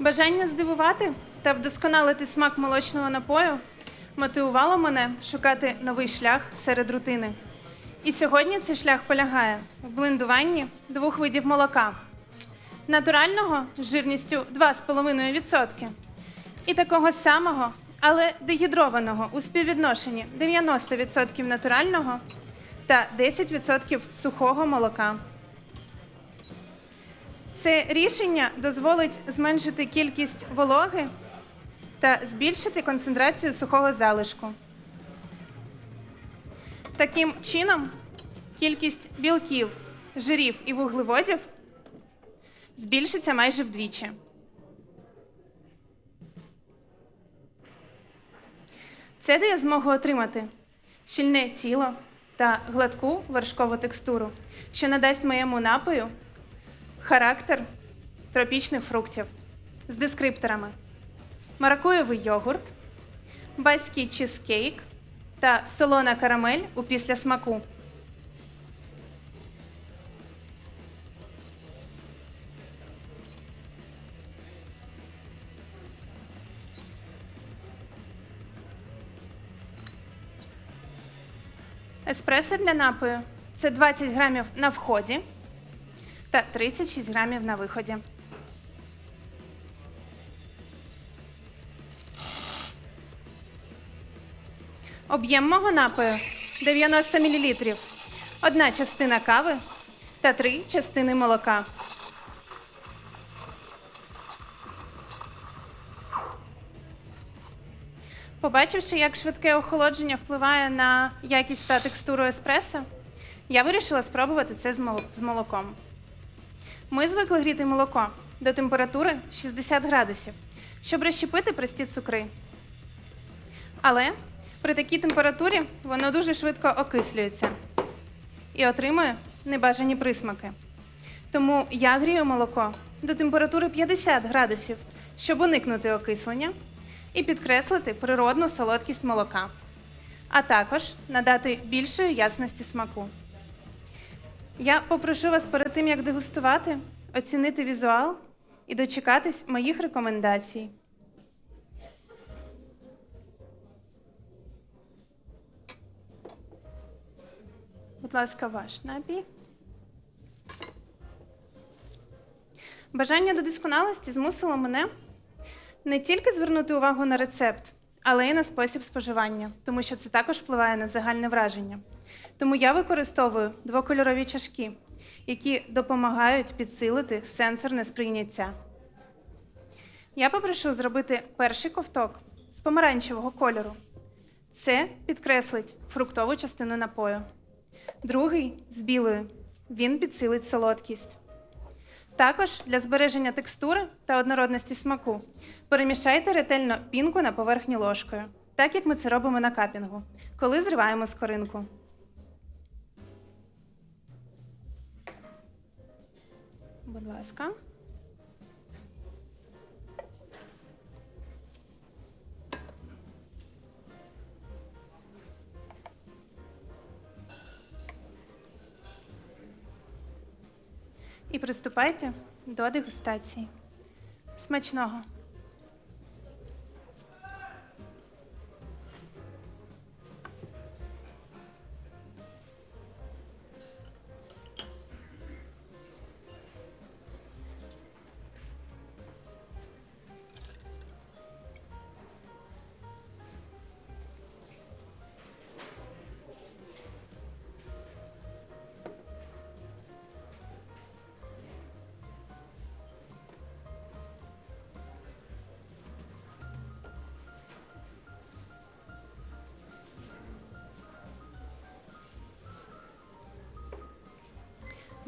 Бажання здивувати та вдосконалити смак молочного напою мотивувало мене шукати новий шлях серед рутини. І сьогодні цей шлях полягає в блендуванні двох видів молока: натурального з жирністю 2,5% і такого самого, але дегідрованого у співвідношенні 90% натурального та 10% сухого молока. Це рішення дозволить зменшити кількість вологи та збільшити концентрацію сухого залишку. Таким чином, кількість білків, жирів і вуглеводів збільшиться майже вдвічі. Це дає змогу отримати щільне тіло та гладку вершкову текстуру, що надасть моєму напою характер тропічних фруктів. З дескрипторами: маракуєвий йогурт, байський чизкейк та солона карамель у післясмаку. Еспресо для напою. Це 20 грамів на вході та 36 грамів на виході. Об'єм мого напою 90 мл. Одна частина кави та три частини молока. Побачивши, як швидке охолодження впливає на якість та текстуру еспресо, я вирішила спробувати це з молоком. Ми звикли гріти молоко до температури 60 градусів, щоб розщепити прості цукри. Але при такій температурі воно дуже швидко окислюється і отримує небажані присмаки. Тому я грію молоко до температури 50 градусів, щоб уникнути окислення і підкреслити природну солодкість молока, а також надати більшої ясності смаку. Я попрошу вас перед тим, як дегустувати, оцінити візуал і дочекатись моїх рекомендацій. Будь ласка, ваш напій. Бажання до досконалості змусило мене не тільки звернути увагу на рецепт, але й на спосіб споживання, тому що це також впливає на загальне враження. Тому я використовую двокольорові чашки, які допомагають підсилити сенсорне сприйняття. Я попрошу зробити перший ковток з помаранчевого кольору. Це підкреслить фруктову частину напою. Другий з білою. Він підсилить солодкість. Також для збереження текстури та однородності смаку перемішайте ретельно пінку на поверхні ложкою, так як ми це робимо на капінгу, коли зриваємо скоринку. Будь ласка. І приступайте до дегустації. Смачного!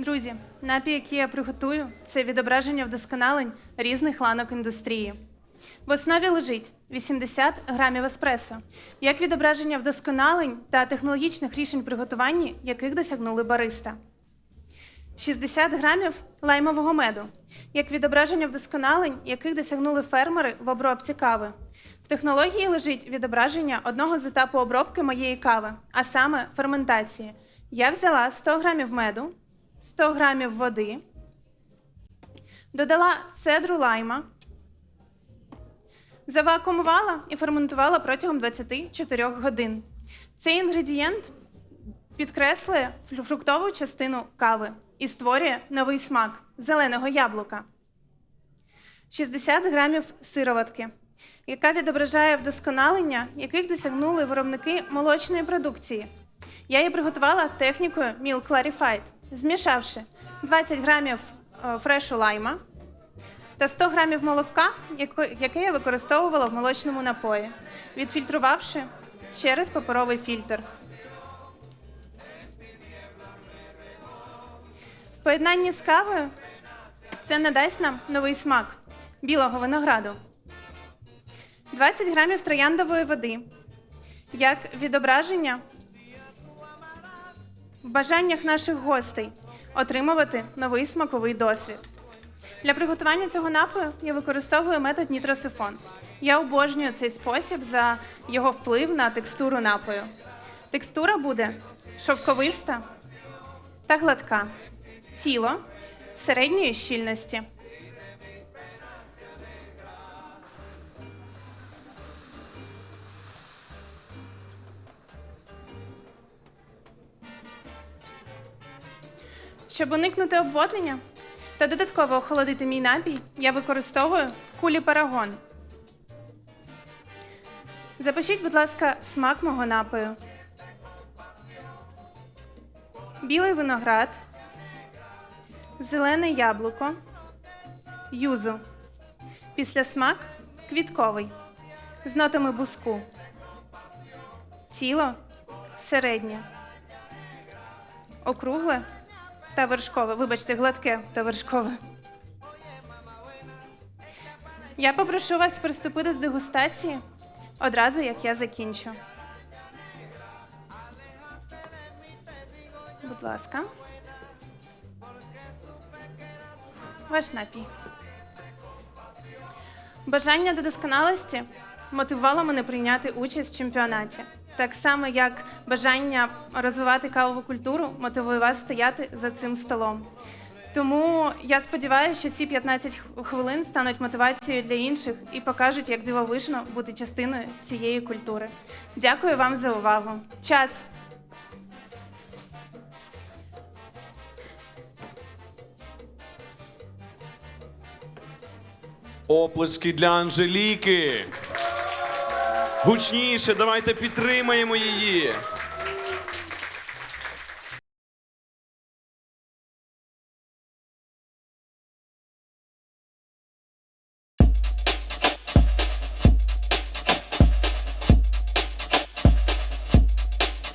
Друзі, напій, який я приготую, це відображення вдосконалень різних ланок індустрії. В основі лежить 80 грамів еспресо, як відображення вдосконалень та технологічних рішень приготування, яких досягнули бариста. 60 грамів лаймового меду, як відображення вдосконалень, яких досягнули фермери в обробці кави. В технології лежить відображення одного з етапу обробки моєї кави, а саме ферментації. Я взяла 100 грамів меду, 100 грамів води, додала цедру лайма, Завакуумувала і ферментувала протягом 24 годин. Цей інгредієнт підкреслює фруктову частину кави і створює новий смак зеленого яблука. 60 грамів сироватки, яка відображає вдосконалення, яких досягнули виробники молочної продукції. Я її приготувала технікою Milk Clarified, змішавши 20 грамів е, фрешу лайма та 100 грамів молока, яке я використовувала в молочному напої, відфільтрувавши через паперовий фільтр. В поєднанні з кавою це надасть нам новий смак білого винограду. 20 грамів трояндової води як відображення в бажаннях наших гостей отримувати новий смаковий досвід. Для приготування цього напою я використовую метод нітросифон. Я обожнюю цей спосіб за його вплив на текстуру напою. Текстура буде шовковиста та гладка. Тіло середньої щільності. Щоб уникнути обводнення та додатково охолодити мій напій, я використовую кулі парагон. Запишіть, будь ласка, смак мого напою. Білий виноград, зелене яблуко, юзу. Після смак квітковий з нотами буску. Тіло середнє. Округле та вершкове. Вибачте, гладке та вершкове. Я попрошу вас приступити до дегустації одразу, як я закінчу. Будь ласка. Ваш напій. Бажання до досконалості мотивувало мене прийняти участь в чемпіонаті. Так само, як бажання розвивати кавову культуру мотивує вас стояти за цим столом. Тому я сподіваюся, що ці 15 хвилин стануть мотивацією для інших і покажуть, як дивовижно бути частиною цієї культури. Дякую вам за увагу. Час. Оплески для Анжеліки. Гучніше, давайте підтримаємо її.